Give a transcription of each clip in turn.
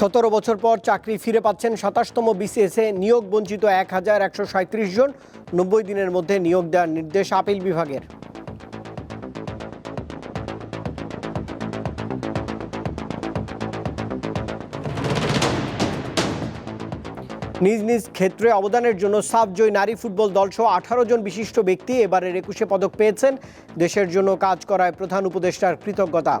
সতেরো বছর পর চাকরি ফিরে পাচ্ছেন সাতাশতম বিসিএসে নিয়োগ বঞ্চিত এক হাজার একশো সাঁত্রিশ জন। নব্বই দিনের মধ্যে নিয়োগ দেওয়ার নির্দেশ আপিল বিভাগের। নিজ নিজ ক্ষেত্রে অবদানের জন্য সাবজয়ী নারী ফুটবল দলসহ আঠারো জন বিশিষ্ট ব্যক্তি এবারের একুশে পদক পেয়েছেন। দেশের জন্য কাজ করায় প্রধান উপদেষ্টার কৃতজ্ঞতা।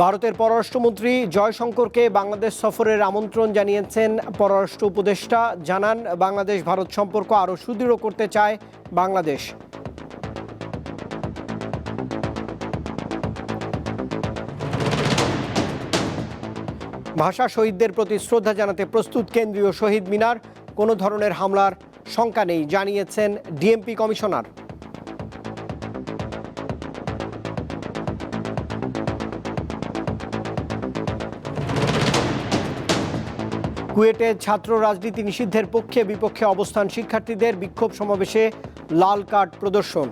ভারতের পররাষ্ট্রমন্ত্রী জয়শঙ্করকে বাংলাদেশ সফরের আমন্ত্রণ জানিয়েছেন পররাষ্ট্র উপদেষ্টা। জানান, বাংলাদেশ ভারত সম্পর্ক আরও সুদৃঢ় করতে চায় বাংলাদেশ। ভাষা শহীদদের প্রতি শ্রদ্ধা জানাতে প্রস্তুত কেন্দ্রীয় শহীদ মিনার। কোনো ধরনের হামলার শঙ্কা নেই, জানিয়েছেন ডিএমপি কমিশনার। কুয়েটে ছাত্র রাজনীতি নিষিদ্ধের পক্ষে বিপক্ষে অবস্থান শিক্ষার্থীদের বিক্ষোভ সমাবেশে লাল কার্ড প্রদর্শন।